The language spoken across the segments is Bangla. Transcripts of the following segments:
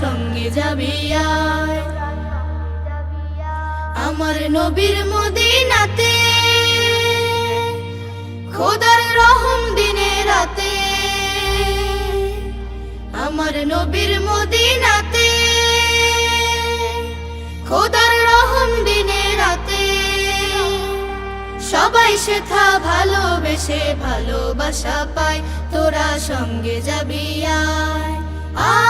সঙ্গে যাবি আমার নবীর মদিনাতে, খোদার রহম দিনে রাতে, আমার নবীর মদিনাতে, খোদার রহম দিনে রাতে, সবাই সেথা ভালোবেসে ভালোবাসা পায়, তোরা সঙ্গে যাবি আয়।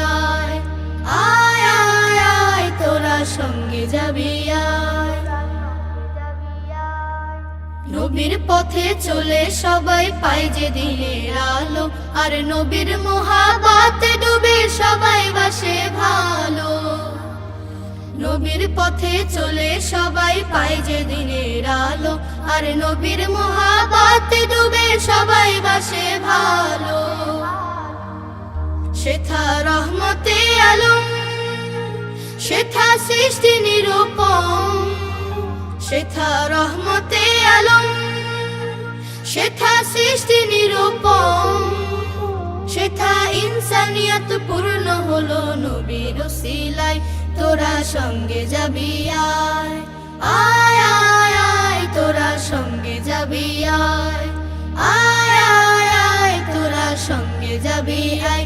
সঙ্গে যাবি নবীর পথে চলে সবাই পায় যে দিনের আলো। আর নবীর মহাবাতে ডুবে সবাই বাসে ভালো। নবীর পথে চলে সবাই পায় যে দিনের আলো। আর নবীর মহাবাতে ডুবে সবাই বাসে ভালো। শেথা রহমতে শেথা সৃষ্টি নিরূপম শেথা রহমতে আলম শেথা সৃষ্টি নিরূপম শেথা ইনসানিয়ত পূর্ণ হলো নবীর সিলাই তোরা সঙ্গে যাবি আয় আয় আয় আয়, তোরা সঙ্গে যাবি আয় আয় আয় আয়, তোরা সঙ্গে যাবি আয়।